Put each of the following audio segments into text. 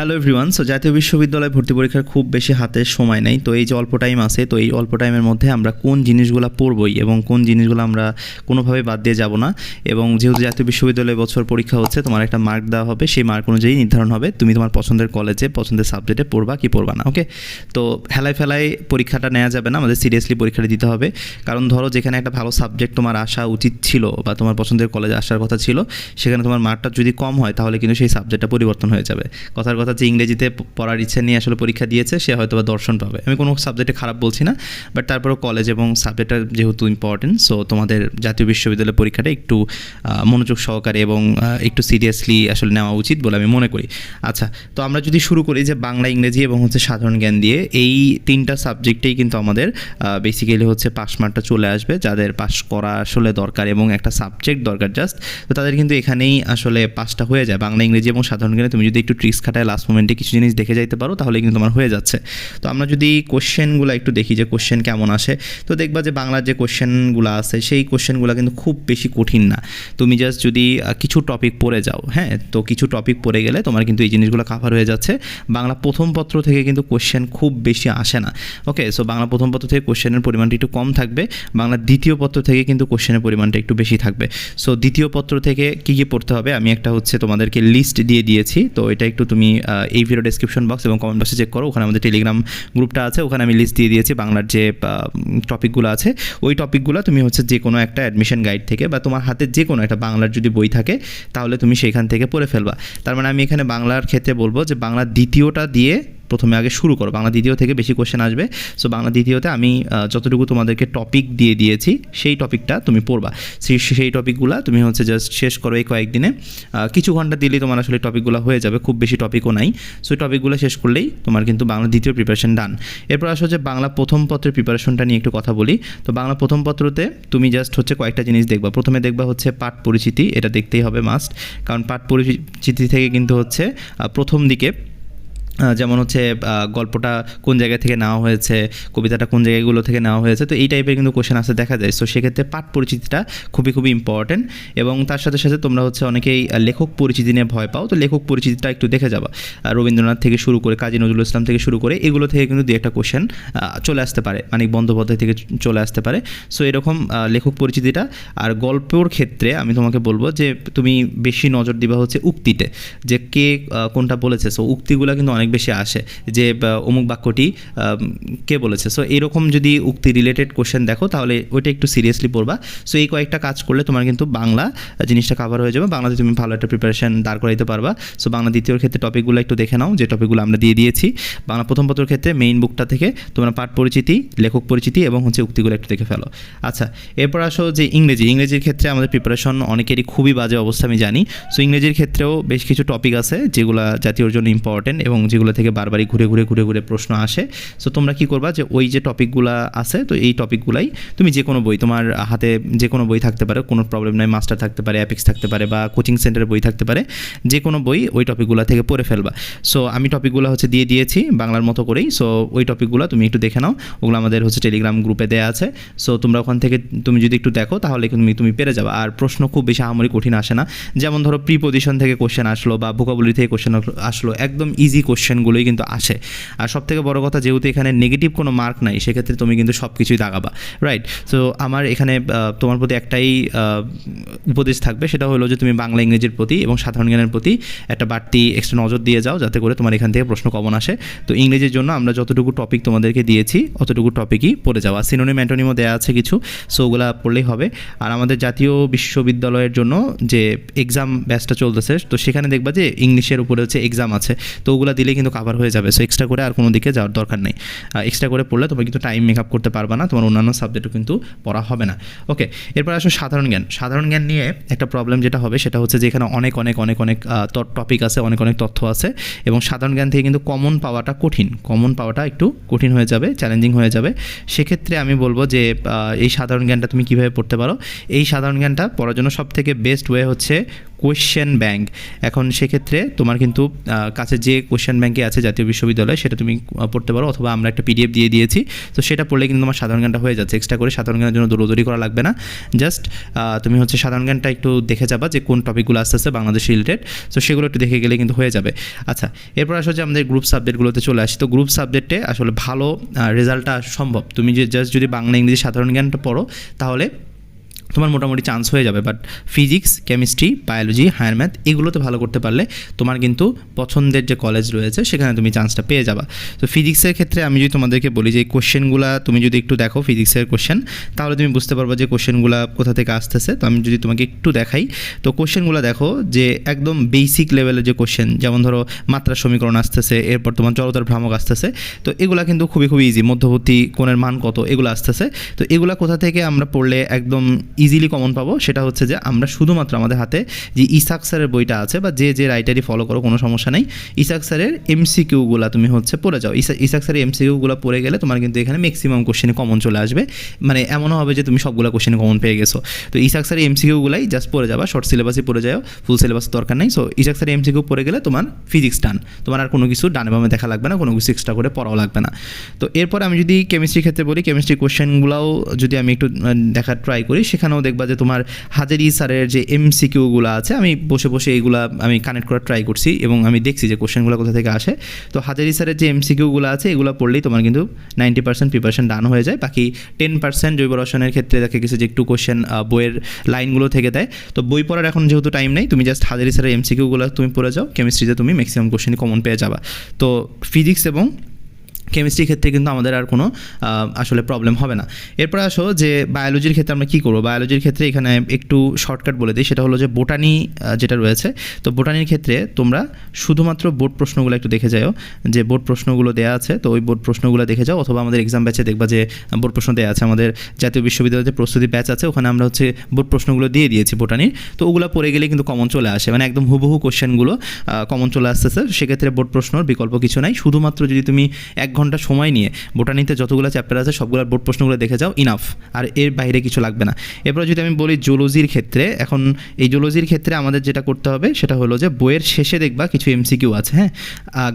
Hello everyone so জাতীয় বিশ্ববিদ্যালয় ভর্তি পরীক্ষার খুব বেশি হাতে সময় নেই, তো এই যে অল্প টাইম আছে, তো এই অল্প টাইমের মধ্যে আমরা কোন জিনিসগুলো পড়বই এবং কোন জিনিসগুলো আমরা কোনোভাবে বাদ দিয়ে যাব না এবং যেহেতু জাতীয় বিশ্ববিদ্যালয় বছর পরীক্ষা হচ্ছে, তোমার একটা মার্ক দেওয়া হবে, সেই মার্ক অনুযায়ী নির্ধারণ হবে, তুমি তোমার পছন্দের কলেজে পছন্দের সাবজেক্টে পড়বা কি পড়বা না ওকে তো হেলায় ফেলায় পরীক্ষাটা নেওয়া যাবে না, আমাদের সিরিয়াসলি পরীক্ষাটা দিতে হবে, কারণ ধরো যেখানে একটা ভালো সাবজেক্ট তোমার আসা উচিত ছিল বা তোমার পছন্দের কলেজে আসার কথা ছিল, সেখানে তোমার মার্কটা যদি কম হয়, তাহলে কিন্তু সেই সাবজেক্টটা পরিবর্তন হয়ে যাবে। কথার কথা যে ইংরেজিতে পড়ার ইচ্ছা নিয়ে আসলে পরীক্ষা দিয়েছে, সে হয়তো বা দর্শন পাবে। আমি কোনো সাবজেক্টে খারাপ বলছি না বাট তারপরেও কলেজ এবং সাবজেক্টটা যেহেতু ইম্পর্টেন্ট সো তোমাদের জাতীয় বিশ্ববিদ্যালয় পরীক্ষাটা একটু মনোযোগ সহকারে এবং একটু সিরিয়াসলি আসলে নেওয়া উচিত বলে আমি মনে করি। আচ্ছা তো আমরা যদি শুরু করি যে বাংলা, ইংরেজি এবং হচ্ছে সাধারণ জ্ঞান দিয়ে, এই তিনটা সাবজেক্টেই কিন্তু আমাদের বেসিক্যালি হচ্ছে পাস মার্কটা চলে আসবে, যাদের পাস করা আসলে দরকার এবং একটা সাবজেক্ট দরকার জাস্ট তো তাদের কিন্তু এখানেই আসলে পাসটা হয়ে যায়। বাংলা, ইংরেজি এবং সাধারণ জ্ঞানে তুমি যদি একটু ট্রিক্স খাটায় লাস্ট মোমেন্টে কিছু জিনিস দেখে যাইতে পারো তাহলে কিন্তু তোমার হয়ে যাচ্ছে। তো আমরা যদি কোশ্চেনগুলো একটু দেখি যে কোশ্চেন কেমন আসে, তো দেখবা যে বাংলার যে কোশ্চেনগুলো আছে, সেই কোশ্চেনগুলো কিন্তু খুব বেশি কঠিন না। তুমি জাস্ট যদি কিছু টপিক পড়ে যাও হ্যাঁ তো কিছু টপিক পড়ে গেলে তোমার কিন্তু এই জিনিসগুলো কাভার হয়ে যাচ্ছে। বাংলা প্রথম পত্র থেকে কিন্তু কোশ্চেন খুব বেশি আসে না। ওকে সো বাংলা প্রথম পত্র থেকে কোশ্চেনের পরিমাণটা একটু কম থাকবে, বাংলা দ্বিতীয় পত্র থেকে কিন্তু কোশ্চেনের পরিমাণটা একটু বেশি থাকবে। সো দ্বিতীয় পত্র থেকে কী কী পড়তে হবে? আমি একটা হচ্ছে তোমাদেরকে লিস্ট দিয়ে দিয়েছি, তো এটা একটু তুমি এই ভিডিও ডেসক্রিপশন বক্স এবং কমেন্ট বক্সে চেক করো। ওখানে আমাদের টেলিগ্রাম গ্রুপটা আছে। ওখানে আমি লিস্ট দিয়ে দিয়েছি বাংলার যে টপিকগুলো আছে। ওই টপিকগুলো তুমি হচ্ছে যে কোনো একটা অ্যাডমিশন গাইড থেকে বা তোমার হাতে যে কোনো একটা বাংলার যদি বই থাকে, তাহলে তুমি সেখান থেকে পড়ে ফেলবা। তার মানে আমি এখানে বাংলার ক্ষেত্রে বলব যে বাংলার দ্বিতীয়টা দিয়ে প্রথমে আগে শুরু করো, বাংলা দ্বিতীয় থেকে বেশি কোশ্চেন আসবে। সো বাংলা দ্বিতীয়তে আমি যতটুকু তোমাদেরকে টপিক দিয়ে দিয়েছি, সেই টপিকটা তুমি পড়বা। সেই সেই টপিকগুলো তুমি হচ্ছে জাস্ট শেষ করো এই কয়েকদিনে। কিছু ঘণ্টা দিলেই তোমার আসলে টপিকগুলো হয়ে যাবে, খুব বেশি টপিকও নাই। সো টপিকগুলো শেষ করলেই তোমার কিন্তু বাংলা দ্বিতীয় প্রিপারেশন ডান এরপর আসো যে বাংলা প্রথম পত্রের প্রিপারেশনটা নিয়ে একটু কথা বলি। তো, বাংলা প্রথম পত্রতে তুমি জাস্ট হচ্ছে কয়েকটা জিনিস দেখবা। প্রথমে দেখবা হচ্ছে পাঠ পরিচিতি, এটা দেখতেই হবে মাস্ট কারণ পাঠ পরিচিতি থেকে কিন্তু হচ্ছে প্রথম দিকে যেমন হচ্ছে গল্পটা কোন জায়গা থেকে নেওয়া হয়েছে, কবিতাটা কোন জায়গাগুলো থেকে নেওয়া হয়েছে, তো এই টাইপের কিন্তু কোশ্চেন আসে দেখা যায়। সো সেক্ষেত্রে পাঠ পরিচিতিটা খুবই খুবই ইম্পর্টেন্ট এবং তার সাথে সাথে তোমরা হচ্ছে অনেকেই লেখক পরিচিতি নিয়ে ভয় পাও। তো লেখক পরিচিতিটা একটু দেখে যাবা। রবীন্দ্রনাথ থেকে শুরু করে, কাজী নজরুল ইসলাম থেকে শুরু করে, এগুলো থেকে কিন্তু দু একটা কোশ্চেন চলে আসতে পারে। মানিক বন্দ্যোপাধ্যায় থেকে চলে আসতে পারে। সো এরকম লেখক পরিচিতিটা। আর গল্পর ক্ষেত্রে আমি তোমাকে বলব যে, তুমি বেশি নজর দিবা হচ্ছে উক্তিতে। যে কে কোনটা বলেছে। সো উক্তিগুলো কিন্তু অনেক বেশি আসে যে অমুক বাক্যটি কে বলেছে? সো এরকম যদি উক্তি রিলেটেড কোশ্চেন দেখো, তাহলে ওইটা একটু সিরিয়াসলি পড়বা। সো এই কয়েকটা কাজ করলে তোমার কিন্তু বাংলা জিনিসটা কাভার হয়ে যাবে। বাংলাতে তুমি ভালো একটা প্রিপারেশন দাঁড় করাইতে পারবা। সো বাংলা দ্বিতীয়র ক্ষেত্রে টপিকগুলো একটু দেখে নাও, যে টপিকগুলো আমরা দিয়ে দিয়েছি। বাংলা প্রথম পত্রের ক্ষেত্রে মেইন বুকটা থেকে তোমরা পাঠ পরিচিতি, লেখক পরিচিতি এবং হচ্ছে উক্তিগুলো একটু দেখে ফেলো। আচ্ছা এরপর আসো যে ইংরেজি। ইংরেজির ক্ষেত্রে আমাদের প্রিপারেশন অনেকেরই খুবই বাজে অবস্থা, আমি জানি। সো ইংরেজির ক্ষেত্রেও বেশ কিছু টপিক আছে যেগুলো জাতীয়র জন্য ইম্পর্টেন্ট এবং যেগুলো থেকে বারবারই ঘুরে ঘুরে ঘুরে ঘুরে প্রশ্ন আসে। সো তোমরা কি করবা যে ওই যে টপিকগুলো আছে, তো এই টপিকগুলাই তুমি যে কোনো বই, তোমার হাতে যে কোনো বই থাকতে পারে, কোনো প্রবলেম নাই মাস্টার থাকতে পারে অ্যাপিক্স থাকতে পারে বা কোচিং সেন্টারের বই থাকতে পারে যে কোনো বই ওই টপিকগুলো থেকে পড়ে ফেলবা। সো আমি টপিকগুলো হচ্ছে দিয়ে দিয়েছি বাংলার মতো করেই। সো ওই টপিকগুলো তুমি একটু দেখে নাও। ওগুলো আমাদের হচ্ছে টেলিগ্রাম গ্রুপে দেওয়া আছে। সো তোমরা ওখান থেকে তুমি যদি একটু দেখো, তাহলে তুমি তুমি পেরে যাবে। আর প্রশ্ন খুব বেশি আহামরি কঠিন আসে না। যেমন ধরো প্রিপোজিশন থেকে কোশ্চেন আসলো বা ভোকাবুলারি থেকে কোশ্চেন আসলো একদম ইজি কোশ্চেনগুলোই কিন্তু আসে। আর সব থেকে বড় কথা, যেহেতু এখানে নেগেটিভ কোনো মার্ক নাই, সেক্ষেত্রে তুমি কিন্তু সব কিছুই দাগাবা রাইট সো আমার এখানে তোমার প্রতি একটাই উপদেশ থাকবে, সেটা হলো যে তুমি বাংলা, ইংরেজির প্রতি এবং সাধারণ জ্ঞানের প্রতি একটা বাড়তি এক্সট্রা নজর দিয়ে যাও, যাতে করে তোমার এখান থেকে প্রশ্ন কমন আসে। তো ইংরেজির জন্য আমরা যতটুকু টপিক তোমাদেরকে দিয়েছি, অতটুকু টপিকই পড়ে যাওয়া। সিনোনিম অ্যান্টোনিমও দেওয়া আছে কিছু সো ওগুলা পড়লেই হবে। আর আমাদের জাতীয় বিশ্ববিদ্যালয়ের জন্য যে এক্সাম ব্যাচটা চলতেছে, তো সেখানে দেখবা যে ইংলিশের উপরে হচ্ছে এক্সাম আছে, তো ওগুলো দিলেই কিন্তু কাভার হয়ে যাবে। সো এক্সট্রা করে আর কোনো দিকে যাওয়ার দরকার নেই। এক্সট্রা করে পড়লে তোমার কিন্তু টাইম মেকআপ করতে পারবে না, তোমার অন্যান্য সাবজেক্টও কিন্তু পড়া হবে না। ওকে এরপর আসো সাধারণ জ্ঞান। সাধারণ জ্ঞান নিয়ে একটা প্রবলেম যেটা হবে, সেটা হচ্ছে যে এখানে অনেক অনেক অনেক অনেক টপিক আছে, অনেক অনেক তথ্য আছে এবং সাধারণ জ্ঞান থেকে কিন্তু কমন পাওয়াটা কঠিন। কমন পাওয়াটা একটু কঠিন হয়ে যাবে চ্যালেঞ্জিং হয়ে যাবে। সেক্ষেত্রে আমি বলব যে এই সাধারণ জ্ঞানটা তুমি কীভাবে পড়তে পারো? এই সাধারণ জ্ঞানটা পড়ার জন্য সব থেকে বেস্ট ওয়ে হচ্ছে কোয়েশ্চেন ব্যাংক এখন সেক্ষেত্রে তোমার কিন্তু কাছে যে কোয়েশ্চেন ব্যাংকে আছে জাতীয় বিশ্ববিদ্যালয়, সেটা তুমি পড়তে পারো অথবা আমরা একটা পিডিএফ দিয়ে দিয়েছি। তো সেটা পড়লে কিন্তু তোমার সাধারণ জ্ঞানটা হয়ে যাচ্ছে। এক্সট্রা করে সাধারণ জ্ঞানের জন্য দৌড়দৌড়ি করা লাগবে না। জাস্ট তুমি হচ্ছে সাধারণ জ্ঞানটা একটু দেখে যাবা যে কোন টপিকগুলো আস্তে আস্তে বাংলাদেশ রিলেটেড তো সেগুলো একটু দেখে গেলে কিন্তু হয়ে যাবে। আচ্ছা এরপর আসলে যে আমাদের গ্রুপ সাবজেক্টগুলোতে চলে আসি। তো গ্রুপ সাবজেক্টে আসলে ভালো রেজাল্টটা সম্ভব। তুমি যে জাস্ট যদি বাংলা, ইংরেজি সাধারণ জ্ঞানটা পড়ো, তাহলে তোমার মোটামুটি চান্স হয়ে যাবে but physics chemistry biology higher math এগুলোতে ভালো করতে পারলে তোমার কিন্তু পছন্দের যে কলেজ রয়েছে, সেখানে তুমি চান্সটা পেয়ে যাবা। তো ফিজিক্সের ক্ষেত্রে আমি যদি তোমাদেরকে বলি যে কোশ্চেনগুলো তুমি যদি একটু দেখো ফিজিক্সের কোশ্চেন তাহলে তুমি বুঝতে পারবে যে কোশ্চেনগুলো কোথা থেকে আসতেছে। তো আমি যদি তোমাকে একটু দেখাই, তো কোশ্চেনগুলো দেখো যে একদম বেসিক লেভেলের যে কোশ্চেন যেমন ধরো মাত্রা সমীকরণ আসতেছে, এরপর তোমার জড়তার ভ্রামক আসতেছে, তো এগুলা কিন্তু খুবই খুবই ইজি মধ্যবর্তী কোণের মান কত, এগুলো আসতেছে। তো এগুলা কোথা থেকে আমরা পড়লে একদম ইজিলি কমন পাবো, সেটা হচ্ছে যে আমরা শুধুমাত্র আমাদের হাতে যে ইসাক স্যারের বইটা আছে বা যে যে রাইটারই ফলো করো, কোনো সমস্যা নেই। ইসাক স্যারের এমসিকিউগুলো তুমি হচ্ছে পড়ে যাও। ইসা- ইসাক স্যারের এমসিকিউগুলো পড়ে গেলে তোমার কিন্তু এখানে ম্যাক্সিমাম কোশ্চেনে কমন চলে আসবে। মানে এমনও হবে যে তুমি সবগুলো কোশ্চেনে কমন পেয়ে গেছো। তো ইসাক স্যারের এমসিকিউগুলাই জাস্ট পড়ে যাবা শর্ট সিলেবাসই পড়ে যাও ফুল সিলেবাস দরকার নেই। সো ইসাক স্যারের এমসিকিউ পড়ে গেলে তোমার ফিজিক্স ডান তোমার আর কোনো কিছু ডানে বামে দেখা লাগবে না, কোনো কিছু এক্সট্রা করে পড়াও লাগবে না। তো এরপর আমি যদি কেমিস্ট্রি ক্ষেত্রে বলি কেমিস্ট্রি কোশ্চেনগুলোও যদি আমি একটু দেখার ট্রাই করি সেখানেও দেখবা যে তোমার হাজারি স্যারের যে এমসিকিউগুলো আছে, আমি বসে বসে এইগুলা আমি কানেক্ট করার ট্রাই করছি এবং আমি দেখছি যে কোশ্চেনগুলো কোথা থেকে আসে। তো হাজারি স্যারের যে এমসিকিউগুলো আছে, এগুলো পড়লেই তোমার কিন্তু নাইনটি পার্সেন্ট প্রিপারেশন ডান হয়ে যায়। বাকি টেন পার্সেন্ট জৈব রসায়নের ক্ষেত্রে দেখা গেছে যে একটু কোশ্চেন বইয়ের লাইনগুলো থেকে দেয়। তো বই পড়ার এখন যেহেতু টাইম নেই, তুমি জাস্ট হাজারি স্যারের এমসিকিউগুলো তুমি পড়ে যাও কেমিস্ট্রিতে তুমি ম্যাক্সিমাম কোশ্চেন কমন পেয়ে যাবা। তো ফিজিক্স এবং কেমিস্ট্রির ক্ষেত্রে কিন্তু আমাদের আর কোনো আসলে প্রবলেম হবে না। এরপর আসো যে বায়োলজির ক্ষেত্রে আমরা কী করব? বায়োলজির ক্ষেত্রে এখানে একটু শর্টকাট বলে দিই, সেটা হলো যে বোটানি যেটা রয়েছে। তো বোটানির ক্ষেত্রে তোমরা শুধুমাত্র বোর্ড প্রশ্নগুলো একটু দেখে যাও, যে বোর্ড প্রশ্নগুলো দেওয়া আছে, তো ওই বোর্ড প্রশ্নগুলো দেখে যাও, অথবা আমাদের এক্সাম ব্যাচে দেখবা যে বোর্ড প্রশ্ন দেওয়া আছে। আমাদের জাতীয় বিশ্ববিদ্যালয়ের প্রস্তুতি ব্যাচ আছে, ওখানে আমরা হচ্ছে বোর্ড প্রশ্নগুলো দিয়ে দিয়েছি বোটানির তো ওগুলো পড়ে গেলে কিন্তু কমন চলে আসে। মানে একদম হুবহু কোশ্চেনগুলো কমন চলে আসতেছে। সেক্ষেত্রে বোর্ড প্রশ্নর বিকল্প কিছু নাই। শুধুমাত্র যদি তুমি এক ঘণ্টা সময় নিয়ে বোটানিতে যতগুলো চ্যাপ্টার আছে সবগুলো বোর্ড প্রশ্নগুলো দেখে যাও ইনাফ আর এর বাইরে কিছু লাগবে না। এরপর যদি আমি বলি জুলজির ক্ষেত্রে, এখন এই জুলজির ক্ষেত্রে আমাদের যেটা করতে হবে, সেটা হলো যে বইয়ের শেষে দেখবা কিছু এমসিকিউ আছে হ্যাঁ?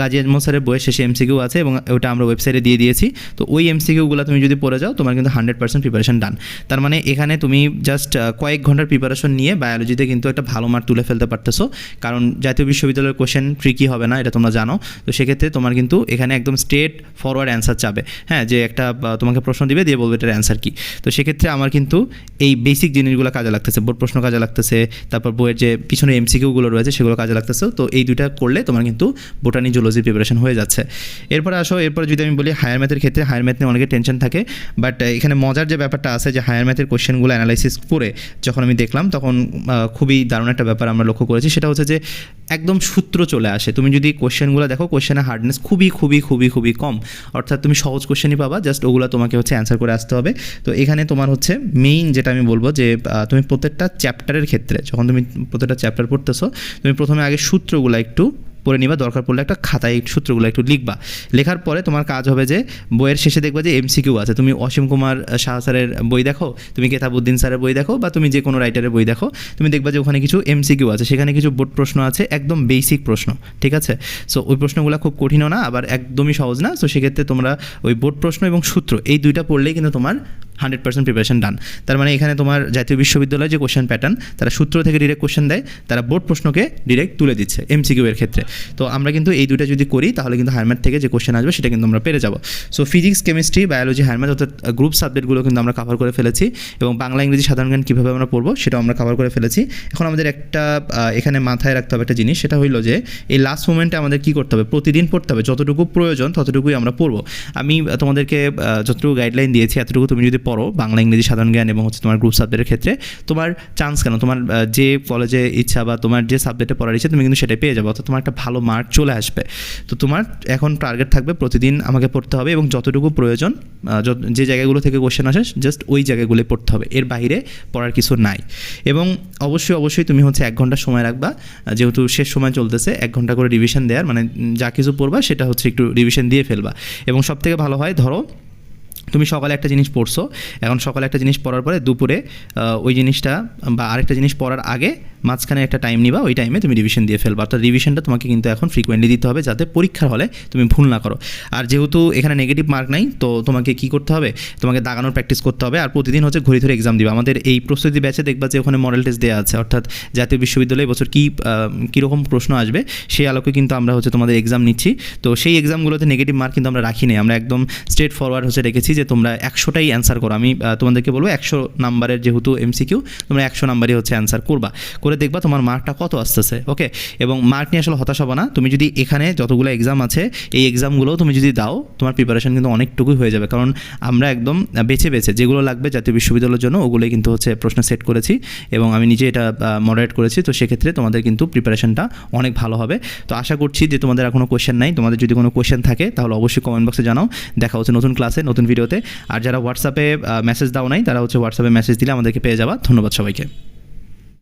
গাজী আজমল স্যারের বইয়ের শেষে এমসিকিউ আছে এবং ওটা আমরা ওয়েবসাইটে দিয়ে দিয়েছি। তো ওই এমসিকিউগুলো তুমি যদি পড়ে যাও, তোমার কিন্তু হান্ড্রেড পার্সেন্ট প্রিপারেশন ডান তার মানে এখানে তুমি জাস্ট কয়েক ঘণ্টার প্রিপারেশন নিয়ে বায়োলজিতে কিন্তু একটা ভালো মার্ক তুলে ফেলতে পারতেছো। কারণ জাতীয় বিশ্ববিদ্যালয়ের কোশ্চেন ট্রিকি হবে না, এটা তোমরা জানো। তো সেক্ষেত্রে তোমার কিন্তু এখানে একদম স্ট্রেট ফরওয়ার্ড অ্যান্সার চাবে। হ্যাঁ যে একটা তোমাকে প্রশ্ন দিবে, দিয়ে বলবে এটার অ্যান্সার কী। তো সেক্ষেত্রে আমার কিন্তু এই বেসিক জিনিসগুলো কাজে লাগতেছে। বোর্ড প্রশ্ন কাজে লাগতেছে, তারপর বইয়ের যে পিছনে এমসিকিউগুলো রয়েছে, সেগুলো কাজে লাগতেছে। তো এই দুইটা করলে তোমার কিন্তু বোটানি জুলজি প্রিপারেশন হয়ে যাচ্ছে। এরপরে আসো, এরপর যদি আমি বলি হায়ার ম্যাথের ক্ষেত্রে হায়ার ম্যাথ নিয়ে অনেকে টেনশন থাকে। বাট এখানে মজার যে ব্যাপারটা আছে, যে হায়ার ম্যাথের কোশ্চেনগুলো অ্যানালাইসিস করে যখন আমি দেখলাম, তখন খুবই দারুণ একটা ব্যাপার আমরা লক্ষ্য করেছি। সেটা হচ্ছে যে, একদম সূত্র চলে আসে। তুমি যদি কোয়েশ্চেনগুলো দেখো কোশ্চেনের হার্ডনেস খুবই খুবই খুবই খুবই কম। অর্থাৎ তুমি সহজ কোশ্চেনই পাবা জাস্ট ওগুলো তোমাকে হচ্ছে অ্যান্সার করে আসতে হবে। তো এখানে তোমার হচ্ছে মেইন যেটা আমি বলব যে তুমি প্রত্যেকটা চ্যাপ্টারের ক্ষেত্রে, যখন তুমি প্রত্যেকটা চ্যাপ্টার পড়তেছো, তুমি প্রথমে আগে সূত্রগুলো একটু পড়ে নিবা, দরকার পড়লে একটা খাতায় সূত্রগুলো একটু লিখবা। লেখার পরে তোমার কাজ হবে যে, বইয়ের শেষে দেখবা যে এমসিকিউ আছে। তুমি অসীম কুমার শাহ স্যারের বই দেখো, তুমি কেতাবুদ্দিন স্যারের বই দেখো, বা তুমি যে কোনো রাইটারের বই দেখো, তুমি দেখবা যে ওখানে কিছু এমসিকিউ আছে। সেখানে কিছু বোর্ড প্রশ্ন আছে, একদম বেসিক প্রশ্ন, ঠিক আছে? সো ওই প্রশ্নগুলো খুব কঠিনও না, আবার একদমই সহজ না। সো সেক্ষেত্রে তোমরা ওই বোর্ড প্রশ্ন এবং সূত্র, এই দুইটা পড়লেই কিন্তু তোমার হান্ড্রেড পার্সেন্ট প্রিপারেশন ডান তার মানে এখানে তোমার জাতীয় বিশ্ববিদ্যালয়ের যে কোশ্চেন প্যাটার্ন তারা সূত্র থেকে ডিরেক্ট কোশ্চেন দেয়, তারা বোর্ড প্রশ্নকে ডিরেক্ট তুলে দিচ্ছে এমসিকিউ এর ক্ষেত্রে। তো আমরা কিন্তু এই দুইটা যদি করি, তাহলে কিন্তু হায়ারম্যাথ থেকে যে কোশ্চেন আসবে, সেটা কিন্তু আমরা পেরে যাব। So physics chemistry biology higher math অর্থাৎ গ্রুপ সাবজেক্টগুলো কিন্তু আমরা কভার করে ফেলেছি এবং বাংলা, ইংরেজি, সাধারণ জ্ঞান কীভাবে আমরা পড়ব, সেটাও আমরা কভার করে ফেলেছি। এখন আমাদের একটা এখানে মাথায় রাখতে হবে একটা জিনিস, সেটা হইল যে এই লাস্ট মোমেন্টে আমাদের কী করতে হবে? প্রতিদিন পড়তে হবে। যতটুকু প্রয়োজন, ততটুকুই আমরা পড়ব। আমি তোমাদেরকে যতটুকু গাইডলাইন দিয়েছি, এতটুকু তুমি যদি পড়ো, বাংলা, ইংরেজি সাধারণ জ্ঞান এবং হচ্ছে তোমার গ্রুপ সাবজেক্টের ক্ষেত্রে, তোমার চান্স কেন? তোমার যে কলেজে ইচ্ছা বা তোমার যে সাবজেক্টে পড়ার ইচ্ছা, তুমি কিন্তু সেটাই পেয়ে যাবে, অর্থাৎ তোমার একটা ভালো মার্ক চলে আসবে। তো তোমার এখন টার্গেট থাকবে প্রতিদিন আমাকে পড়তে হবে এবং যতটুকু প্রয়োজন যে জায়গাগুলো থেকে কোশ্চেন আসে জাস্ট ওই জায়গাগুলোই পড়তে হবে। এর বাইরে পড়ার কিছু নাই। এবং অবশ্যই অবশ্যই তুমি হচ্ছে এক ঘণ্টা সময় রাখবা যেহেতু শেষ সময় চলতেছে, এক ঘণ্টা করে রিভিশন দেওয়ার মানে যা কিছু পড়বা, সেটা হচ্ছে একটু রিভিশন দিয়ে ফেলবা। এবং সব থেকে ভালো হয়, ধরো তুমি সকালে একটা জিনিস পড়ছো, এখন সকালে একটা জিনিস পড়ার পরে দুপুরে ওই জিনিসটা বা আরেকটা জিনিস পড়ার আগে মাঝখানে একটা টাইম নিবা, ওই টাইমে তুমি রিভিশন দিয়ে ফেলবা। অর্থাৎ রিভিশনটা তোমাকে কিন্তু এখন ফ্রিকোয়েন্টলি দিতে হবে যাতে পরীক্ষার হলে তুমি ভুল না করো। আর যেহেতু এখানে নেগেটিভ মার্ক নাই, তো তোমাকে কি করতে হবে? তোমাকে দাগানোর প্র্যাকটিস করতে হবে। আর প্রতিদিন হচ্ছে ঘড়ি ধরে এক্সাম দিবা। আমাদের এই প্রস্তুতি ব্যাচে দেখবা যে ওখানে মডেল টেস্ট দেওয়া আছে। অর্থাৎ জাতীয় বিশ্ববিদ্যালয়ে বছর কী কীরকম প্রশ্ন আসবে, সেই আলোকে কিন্তু আমরা হচ্ছে তোমাদের এক্সাম নিচ্ছি। তো সেই এক্সামগুলোতে নেগেটিভ মার্ক কিন্তু আমরা রাখিনি আমরা একদম স্ট্রেট ফরওয়ার্ড হচ্ছে রেখেছি যে তোমরা একশোটাই অ্যান্সার করো। আমি তোমাদেরকে বলব একশো নাম্বারের যেহেতু এমসিকিউ তোমরা একশো নাম্বারই হচ্ছে অ্যান্সার করবা। করে দেখবা তোমার মার্কটা কত আসতেছে ওকে এবং মার্ক নিয়ে আসলে হতাশ হব না। তুমি যদি এখানে যতগুলো এক্সাম আছে, এই এক্সামগুলোও তুমি যদি দাও, তোমার প্রিপারেশন কিন্তু অনেকটুকুই হয়ে যাবে। কারণ আমরা একদম বেছে বেছে যেগুলো লাগবে জাতীয় বিশ্ববিদ্যালয়ের জন্য, ওগুলোই কিন্তু হচ্ছে প্রশ্ন সেট করেছি এবং আমি নিজে এটা মডারেট করেছি। তো সেক্ষেত্রে তোমাদের কিন্তু প্রিপারেশনটা অনেক ভালো হবে। তো আশা করছি যে তোমাদের আর কোনো কোয়েশ্চেন নাই। তোমাদের যদি কোনো কোয়েশ্চেন থাকে, তাহলে অবশ্যই কমেন্ট বক্সে জানাও। দেখা হচ্ছে নতুন ক্লাসে নতুন ভিডিওতে আর যারা হোয়াটসঅ্যাপে মেসেজ দাও নাই, তারা হচ্ছে হোয়াটসঅ্যাপে মেসেজ দিলে আমাদেরকে পেয়ে যাবা। ধন্যবাদ সবাইকে।